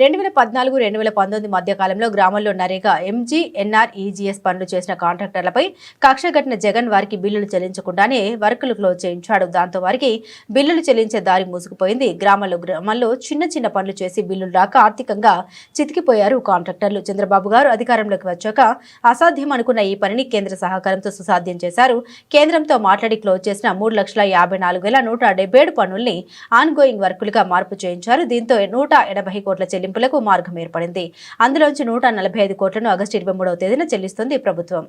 రెండు వేల పద్నాలుగు రెండు వేల పంతొమ్మిది మధ్య కాలంలో గ్రామంలో నరేగా ఎంజీ ఎన్ఆర్ ఈజీఎస్ పనులు చేసిన కాంట్రాక్టర్లపై కక్ష జగన్ వారికి బిల్లులు చెల్లించకుండానే వర్కులు క్లోజ్ చేయించాడు. దాంతో వారికి బిల్లులు చెల్లించే దారి మూసుకుపోయింది. గ్రామంలో గ్రామాల్లో చిన్న చిన్న పనులు చేసి బిల్లులు రాక ఆర్థికంగా చితికిపోయారు కాంట్రాక్టర్లు. చంద్రబాబు గారు అధికారంలోకి వచ్చాక అసాధ్యం అనుకున్న ఈ పనిని కేంద్ర సహకారంతో సుసాధ్యం చేశారు. కేంద్రంతో మాట్లాడి క్లోజ్ చేసిన మూడు లక్షల యాభై నాలుగు వేల నూట డెబ్బై ఏడు పనుల్ని ఆన్గోయింగ్ వర్కులుగా మార్పు చేయించారు. దీంతో నూట ఎనభై కోట్ల చెల్లింపులకు మార్గం ఏర్పడింది. అందులోంచి నూట నలభై ఐదు కోట్లను ఆగస్టు ఇరవై మూడవ తేదీన చెల్లిస్తుంది ప్రభుత్వం.